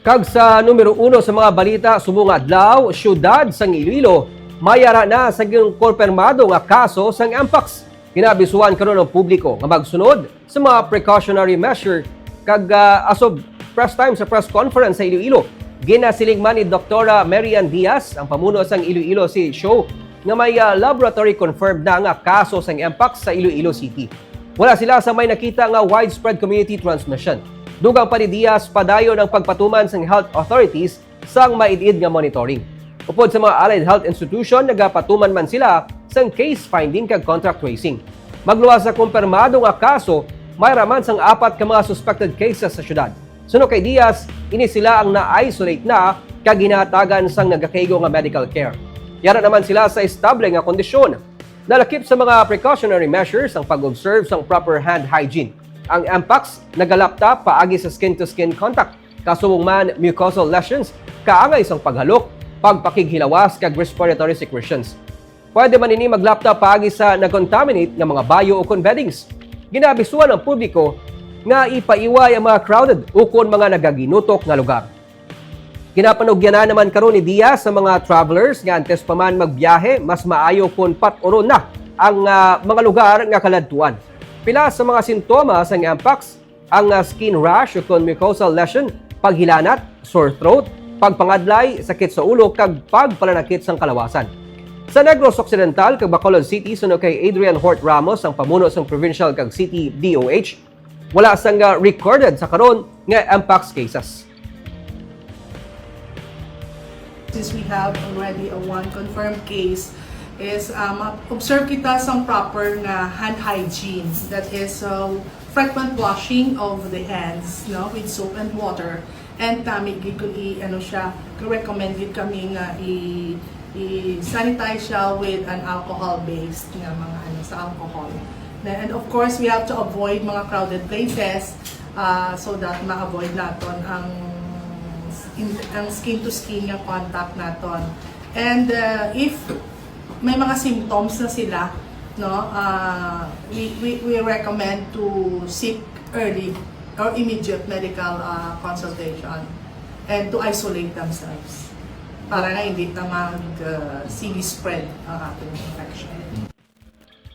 Kag sa numero uno sa mga balita subong adlaw, syudad sang Iloilo, mayara na sa konfirmado nga kaso sang Mpox. Kinabisuan karon ng publiko nga magsunod sa mga precautionary measure kag ah, asob press time sa press conference sa Iloilo. Ginasiling man ni Dr. Marian Diaz, ang pamuno sang Iloilo City Show, nga may ah, laboratory confirmed na nga kaso sang Mpox sa Iloilo City. Wala sila sa may nakita nga widespread community transmission. Dugang pa ni Diaz padayon ang pagpatuman sa health authorities sang maidid nga monitoring. Upod sa mga allied health institution, nagapatuman man sila sang case finding kag contact tracing. Magluwas sa kumpirmado nga kaso, may raman sang apat ka mga suspected cases sa syudad. Suno kay Diaz, ini sila ang na-isolate na kag ginatagan sang nagakaigo nga medical care. Yara naman sila sa estable nga kondisyon. Nalakip sa mga precautionary measures ang pag-observe sang proper hand hygiene. Ang Mpox nagalapta paagi sa skin-to-skin contact, kasubong man mucosal lesions, kaangay sang paghalok, pagpakighilawas kag respiratory secretions. Pwede man ini maglapta paagi sa nag-contaminate nga mga bayo o beddings. Ginabisuan ang publiko nga ipaiway ang mga crowded ukon mga nagaginutok nga lugar. Kinapanugyan na naman karon ni Diaz sa mga travelers nga antes pa man magbiyahe, mas maayo kun paturon na ang ah, mga lugar nga kaladtuan. Pila sa mga sintomas ng Mpox, ang ah, skin rash o mucosal lesion, paghilanat, sore throat, pagpangadlay, sakit sa ulo kag pagpalanakit sang kalawasan. Sa Negros Occidental, kag Bacolod City, suno kay Adrian Hort Ramos, ang pamuno sang provincial kag city DOH, wala sang ah, recorded sa karon nga Mpox cases. since we have already a one confirmed case is um, observe kita sa proper nga hand hygiene. That is uh, frequent washing of the hands no with soap and water. And kami ko i ano siya recommended kami nga i i sanitize siya with an alcohol based nga mga ano sa alcohol. And of course we have to avoid mga crowded places uh, so that ma-avoid naton ang in, ang skin to skin nga contact naton. And uh, if may mga symptoms na sila, no, uh, we, we, we recommend to seek early or immediate medical uh, consultation and to isolate themselves para nga hindi na mag uh, CV spread ang ating infection.